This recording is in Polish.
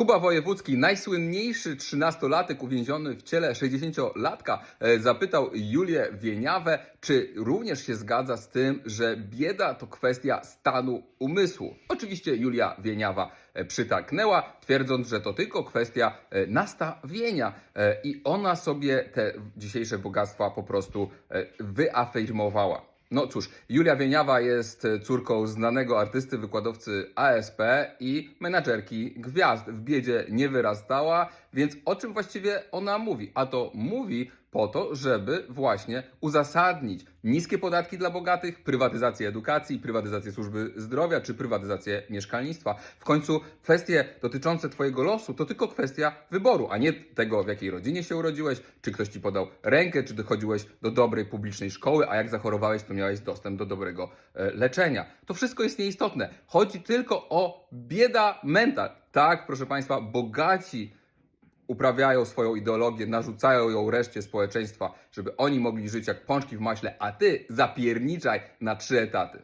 Kuba Wojewódzki, najsłynniejszy trzynastolatek uwięziony w ciele 60-latka, e, zapytał Julię Wieniawę, czy również się zgadza z tym, że bieda to kwestia stanu umysłu. Oczywiście Julia Wieniawa e, przytaknęła, twierdząc, że to tylko kwestia e, nastawienia i ona sobie te dzisiejsze bogactwa po prostu wyafirmowała. No cóż, Julia Wieniawa jest e, córką znanego artysty, wykładowcy ASP i menadżerki gwiazd. W biedzie nie wyrastała, więc o czym właściwie ona mówi? A to mówi po to, żeby właśnie uzasadnić niskie podatki dla bogatych, prywatyzację edukacji, prywatyzację służby zdrowia czy prywatyzację mieszkalnictwa. W końcu kwestie dotyczące Twojego losu to tylko kwestia wyboru, a nie tego, w jakiej rodzinie się urodziłeś, czy ktoś Ci podał rękę, czy dochodziłeś do dobrej publicznej szkoły, a jak zachorowałeś, to miałeś dostęp do dobrego e, leczenia. To wszystko jest nieistotne. Chodzi tylko o bieda mental. Tak, proszę Państwa, bogaci uprawiają swoją ideologię, narzucają ją reszcie społeczeństwa, żeby oni mogli żyć jak pączki w maśle, a ty zapierniczaj na trzy etaty.